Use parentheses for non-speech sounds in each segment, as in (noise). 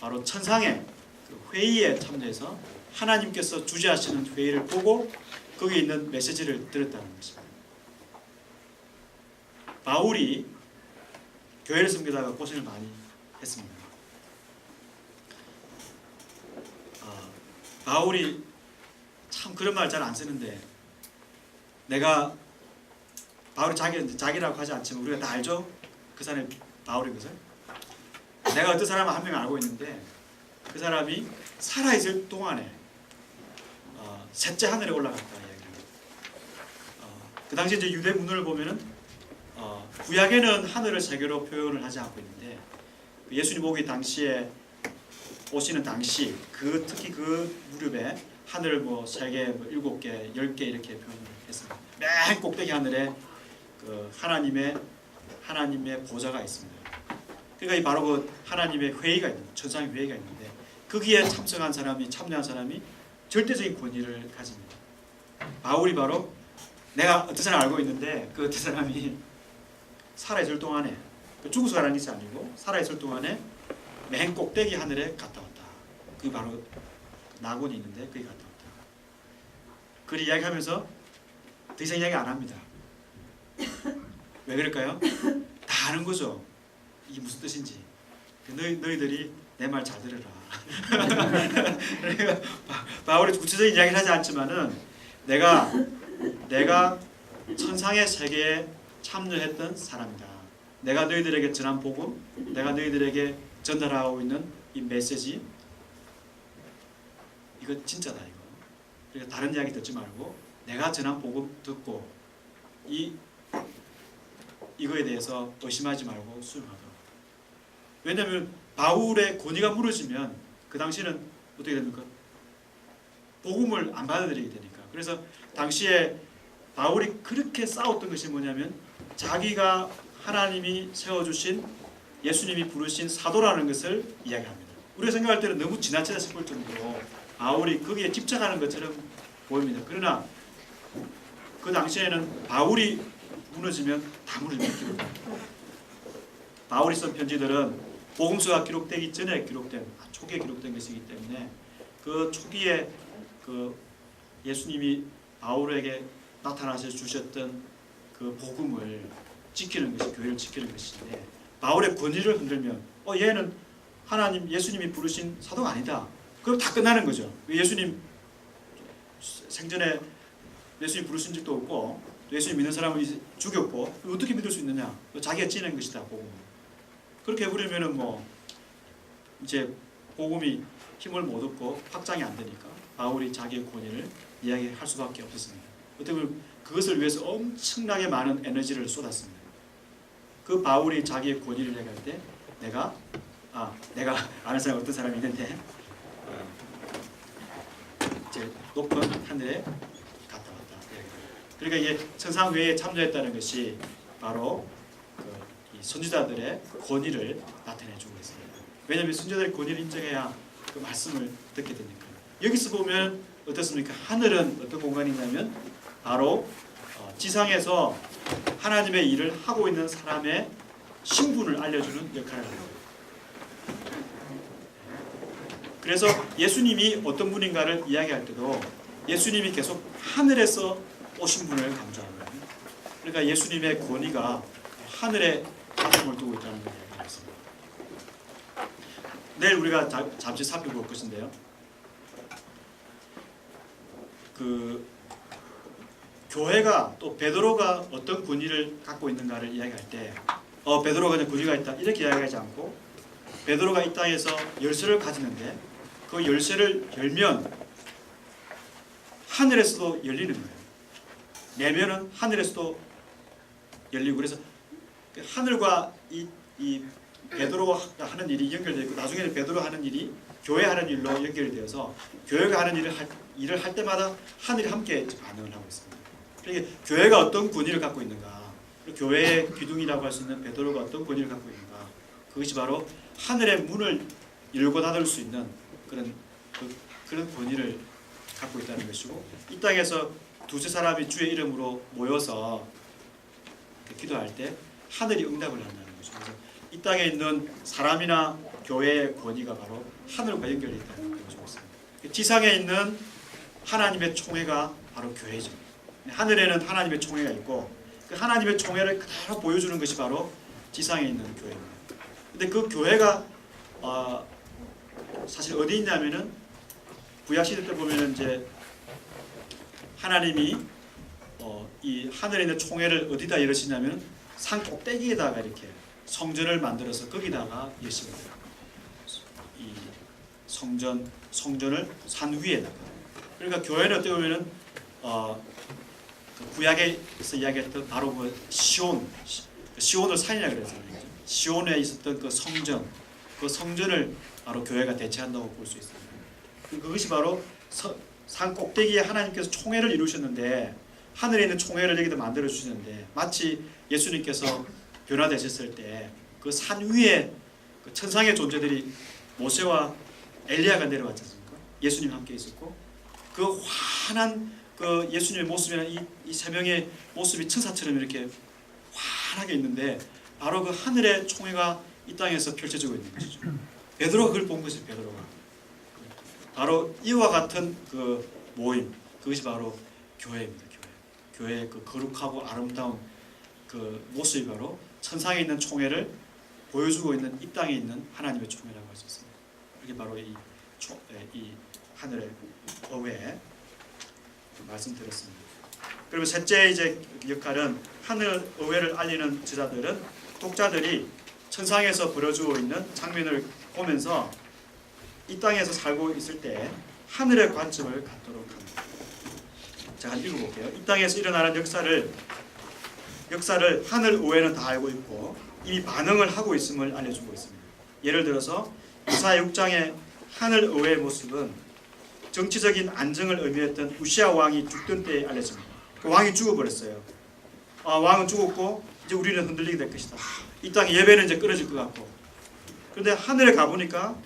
바로 천상의 그 회의에 참여해서 하나님께서 주재하시는 회의를 보고 거기 있는 메시지를 들었다는 것입니다. 바울이 교회를 섬기다가 고생을 많이 했습니다. 아, 바울이 참 그런 말 잘 안 쓰는데 내가 바울이 자기 자기라고 하지 않지만 우리가 다 알죠 그 사람이 바울인 것을 내가 어떤 사람을 한 명 알고 있는데 그 사람이 살아 있을 동안에 어, 셋째 하늘에 올라갔다 이야기합니다. 어, 그 당시 이제 유대 문헌을 보면은 어, 구약에는 하늘을 세 개로 표현을 하지 않고 있는데 그 예수님 오기 당시에 오시는 당시 그 특히 그 무렵에 하늘을 뭐세 개, 뭐 일곱 개, 열 개 이렇게 표현을 했습니다. 맨 꼭대기 하늘에 그 하나님의 하나님의 보좌가 있습니다. 그러니까 이 바로 그 하나님의 회의가 있는 천상의 회의가 있는데 거기에 참석한 사람이 참여한 사람이 절대적인 권위를 가집니다. 바울이 바로 내가 어떤 사람 알고 있는데 그 어떤 사람이 살아있을 동안에 그 죽어서 가는 것이 아니고 살아있을 동안에 맨 꼭대기 하늘에 갔다 왔다. 그 바로 나곤이 있는데 거기 갔다 왔다. 그 이야기하면서 더 이상 이야기 안 합니다. 왜 그럴까요? 다 아는 거죠. 이게 무슨 뜻인지. 너희 너희들이 내 말 잘 들으라. (laughs) 바울이 구체적인 이야기를 하지 않지만은 내가 내가 천상의 세계에 참여했던 사람이다. 내가 너희들에게 전한 복음, 내가 너희들에게 전달하고 있는 이 메시지, 이거 진짜다 이거. 그러니까 다른 이야기 듣지 말고 내가 전한 복음 듣고 이 이거에 대해서 의심하지 말고 수용하도록. 왜냐하면 바울의 권위가 무너지면 그 당시는 어떻게 됩니까? 복음을 안 받아들이게 되니까. 그래서 당시에 바울이 그렇게 싸웠던 것이 뭐냐면 자기가 하나님이 세워주신 예수님이 부르신 사도라는 것을 이야기합니다. 우리가 생각할 때는 너무 지나치다 싶을 정도로 바울이 거기에 집착하는 것처럼 보입니다. 그러나 그 당시에는 바울이 무너지면 다 무너집니다. 바울이 쓴 편지들은 복음서가 기록되기 전에 기록된 아, 초기에 기록된 것이기 때문에 그 초기에 그 예수님이 바울에게 나타나서 주셨던 그 복음을 지키는 것이 교회를 지키는 것인데 바울의 권위를 흔들면 어 얘는 하나님 예수님이 부르신 사도가 아니다. 그럼 다 끝나는 거죠. 예수님 생전에 예수님 부르신 적도 없고 또 예수님 믿는 사람을 죽였고 어떻게 믿을 수 있느냐? 자기가 지낸 것이다 복음. 그렇게 해버리면은 뭐 이제 복음이 힘을 못 얻고 확장이 안 되니까 바울이 자기의 권위를 이야기할 수밖에 없었습니다. 어떻게 그것을 위해서 엄청나게 많은 에너지를 쏟았습니다. 그 바울이 자기의 권위를 얘기할 때 내가 아 내가 (laughs) 아는 사람 어떤 사람이 있는데 어, 이제 높은 하늘에 갔다 왔다. 그러니까 이게 천상회의에 참여했다는 것이 바로 선지자들의 권위를 나타내주고 있습니다. 왜냐하면 선지자들의 권위를 인정해야 그 말씀을 듣게 되니까. 여기서 보면 어떻습니까? 하늘은 어떤 공간이냐면 바로 어, 지상에서 하나님의 일을 하고 있는 사람의 신분을 알려주는 역할을 합니다. 그래서 예수님이 어떤 분인가를 이야기할 때도 예수님이 계속 하늘에서 오신 분을 강조합니다. 그러니까 예수님의 권위가 하늘에 가슴을 두고 있다는 걸 얘기했습니다. 내일 우리가 자, 잠시 살펴볼 것인데요. 그 교회가 또 베드로가 어떤 권위를 갖고 있는가를 이야기할 때, 어 베드로가 권위가 있다 이렇게 이야기하지 않고 베드로가 이 땅에서 열쇠를 가지는데 그 열쇠를 열면 하늘에서도 열리는 거예요. 내면은 하늘에서도 열리고 그래서 그 하늘과 이, 이 베드로가 하는 일이 연결되어 있고 나중에는 베드로 하는 일이 교회 하는 일로 연결이 되어서 교회가 하는 일을 할, 일을 할 때마다 하늘이 함께 반응을 하고 있습니다. 그러니까 교회가 어떤 권위를 갖고 있는가 교회의 기둥이라고 할 수 있는 베드로가 어떤 권위를 갖고 있는가 그것이 바로 하늘의 문을 열고 닫을 수 있는 그런 그, 그런 권위를 갖고 있다는 것이고 이 땅에서 두세 사람이 주의 이름으로 모여서 기도할 때 하늘이 응답을 한다는 거죠. 그래서 이 땅에 있는 사람이나 교회의 권위가 바로 하늘과 연결되어 있다는 걸 보여주고 있습니다. 지상에 있는 하나님의 총회가 바로 교회죠. 하늘에는 하나님의 총회가 있고 그 하나님의 총회를 그대로 보여주는 것이 바로 지상에 있는 교회입니다. 근데 그 교회가 어, 사실 어디 있냐면은 구약 시대 때 보면은 이제 하나님이 어, 이 하늘에 있는 총회를 어디다 이루시냐면 산 꼭대기에다가 이렇게 성전을 만들어서 거기다가 해요. 이 성전 성전을 산 위에다가 그러니까 교회는 어떻게 보면은 어, 그 구약에서 이야기했던 바로 그 시온 시온을 산이라 그랬잖아요. 시온에 있었던 그 성전 그 성전을 바로 교회가 대체한다고 볼 수 있습니다. 그- 그것이 바로 서- 산 꼭대기에 하나님께서 총회를 이루셨는데 하늘에 있는 총회를 여기다 만들어 주셨는데 마치 예수님께서 변화되셨을 때 그 산 위에 그 천상의 존재들이 모세와 엘리야가 내려왔지 않습니까? 예수님 함께 있었고 그 환한 그 예수님의 모습이나 이, 이세 명의 모습이 천사처럼 이렇게 환하게 있는데 바로 그 하늘의 총회가 이 땅에서 펼쳐지고 있는 것이죠. 베드로가 그걸 본 것이 베드로가 바로 이와 같은 그 모임 그것이 바로 교회입니다. 교회 교회의 그 거룩하고 아름다운 그 모습이 바로 천상에 있는 총회를 보여주고 있는 이 땅에 있는 하나님의 총회라고 할 수 있습니다. 이게 바로 이, 초, 에, 이 하늘의 어회 말씀드렸습니다. 그리고 셋째 이제 역할은 하늘 어회를 알리는 제자들은 독자들이 천상에서 벌어지고 있는 장면을 보면서 이 땅에서 살고 있을 때 하늘의 관점을 갖도록 합니다. 자, 한번 읽어볼게요. 이 땅에서 일어나는 역사를 역사를 하늘 의회는 다 알고 있고 이미 반응을 하고 있음을 알려주고 있습니다. 예를 들어서 이사 6장의 하늘 의회의 모습은 정치적인 안정을 의미했던 우시아 왕이 죽던 때에 알려집니다. 그 왕이 죽어버렸어요. 아, 왕은 죽었고 이제 우리는 흔들리게 될 것이다. 이 땅의 예배는 이제 끊어질 것 같고 그런데 하늘에 가보니까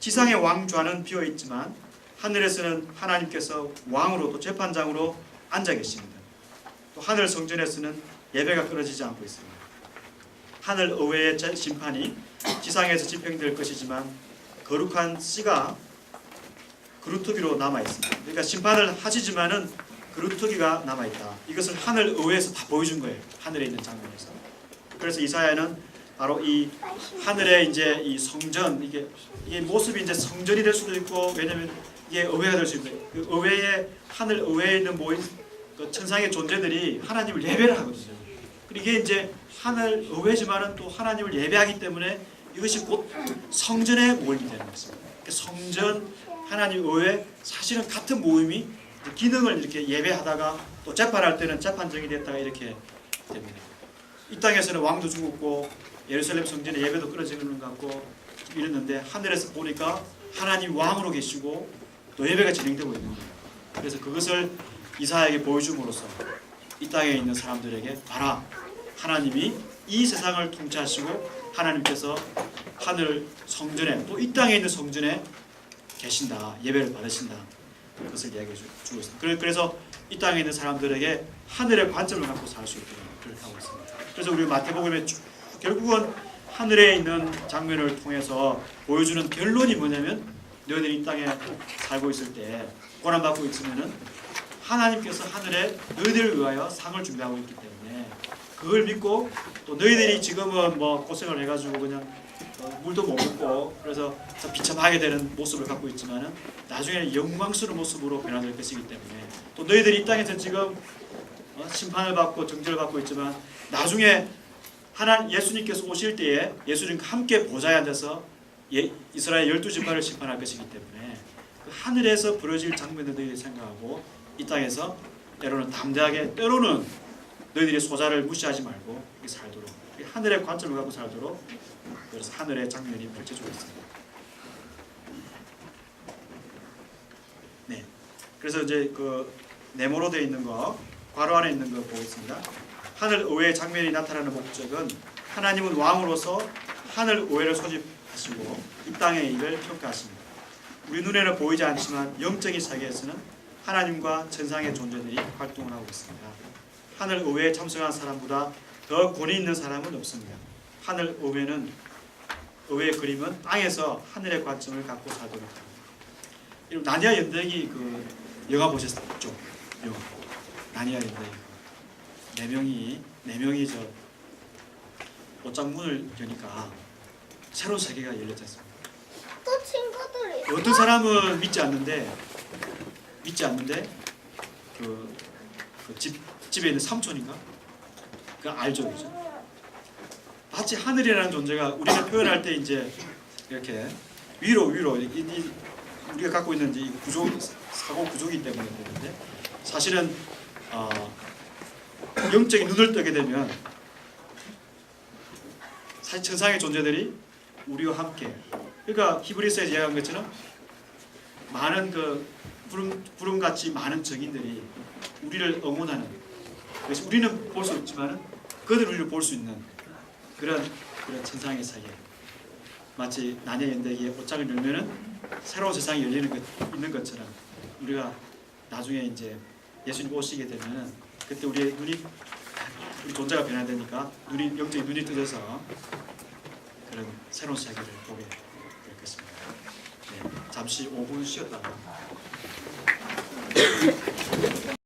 지상의 왕좌는 비어 있지만 하늘에서는 하나님께서 왕으로 또 재판장으로 앉아 계십니다. 또 하늘 성전에서는 예배가 끊어지지 않고 있습니다. 하늘 의회의 재- 심판이 지상에서 집행될 것이지만 거룩한 씨가 그루터기로 남아 있습니다. 그러니까 심판을 하시지만은 그루터기가 남아 있다. 이것을 하늘 의회에서 다 보여준 거예요. 하늘에 있는 장면에서. 그래서 이사야는 바로 이 하늘에 이제 이 성전 이게 이게 모습이 이제 성전이 될 수도 있고 왜냐면 이게 의회가 될 수 있는 그 의회의 하늘 의회에 있는 모인 그 천상의 존재들이 하나님을 예배를 하거든요. 그리고 이게 이제 하늘 의회지만은 또 하나님을 예배하기 때문에 이것이 곧 성전의 모임이 되는 것입니다. 그 성전 하나님 의회 사실은 같은 모임이 기능을 이렇게 예배하다가 또 재판할 때는 재판정이 됐다가 이렇게 됩니다. 이 땅에서는 왕도 죽었고 예루살렘 성전의 예배도 끊어지는 것 같고 이랬는데 하늘에서 보니까 하나님 왕으로 계시고 또 예배가 진행되고 있는 거예요. 그래서 그것을 이사야에게 보여줌으로써 이 땅에 있는 사람들에게 봐라 하나님이 이 세상을 통치하시고 하나님께서 하늘 성전에 또 이 땅에 있는 성전에 계신다 예배를 받으신다 그것을 이야기해 주- 주고 있습니다. 그래- 그래서 이 땅에 있는 사람들에게 하늘의 관점을 갖고 살 수 있도록 그렇게 하고 있습니다. 그래서 우리 마태복음에 쭉 결국은 하늘에 있는 장면을 통해서 보여주는 결론이 뭐냐면 너희들이 이 땅에 살고 있을 때 고난 받고 있으면은 하나님께서 하늘에 너희들을 위하여 상을 준비하고 있기 때문에 그걸 믿고 또 너희들이 지금은 뭐 고생을 해가지고 그냥 어, 물도 못 먹고 그래서 좀 비참하게 되는 모습을 갖고 있지만은 나중에는 영광스러운 모습으로 변화될 것이기 때문에 또 너희들이 이 땅에서 지금 어, 심판을 받고 정죄를 받고 있지만 나중에 하나 예수님께서 오실 때에 예수님과 함께 보좌에 앉아서 예, 이스라엘 열두 지파를 심판할 것이기 때문에 그 하늘에서 벌어질 장면을 너희들이 생각하고 이 땅에서 때로는 담대하게 때로는 너희들이 소자를 무시하지 말고 살도록 이 하늘의 관점을 갖고 살도록 그래서 하늘의 장면이 펼쳐지고 있습니다. 네, 그래서 이제 그 네모로 되어 있는 거 괄호 안에 있는 거 보겠습니다. 하늘 의회의 장면이 나타나는 목적은 하나님은 왕으로서 하늘 의회를 소집 하시고 이 땅의 일을 평가하십니다. 우리 눈에는 보이지 않지만 영적인 세계에서는 하나님과 천상의 존재들이 활동을 하고 있습니다. 하늘 의회에 참석한 사람보다 더 권위 있는 사람은 없습니다. 하늘 의회는 의외의 그림은 땅에서 하늘의 관점을 갖고 살도록 합니다. 그리고 나니아 연대기 그 영화 보셨죠? 영화 나니아 연대기 네 명이 네 명이 저 옷장 문을 여니까 새로운 세계가 열렸지 않습니까? 또 친구들이 어떤 사람은 믿지 않는데 믿지 않는데 그, 그 집, 집에 있는 삼촌인가? 그 알죠, 그죠? 마치 하늘이라는 존재가 우리가 표현할 때 이제 이렇게 위로 위로 이, 이, 우리가 갖고 있는 이 구조 사고 구조기 때문에 그런데 사실은 어, 영적인 눈을 뜨게 되면 사실 천상의 존재들이 우리와 함께. 그러니까 히브리서에 이야기한 것처럼 많은 그 구름 구름 같이 많은 정인들이 우리를 응원하는 그래서 우리는 볼 수 없지만은 그들 우리를 볼 수 있는 그런 그런 천상의 세계 마치 나냐 연대기에 옷장을 열면은 새로운 세상이 열리는 것 있는 것처럼 우리가 나중에 이제 예수님 오시게 되면은 그때 우리의 눈이 우리 존재가 변화되니까 눈이 영적인 눈이 뜨져서 그런 새로운 세계를 보게 될 것입니다. 네, 잠시 5분 쉬었다가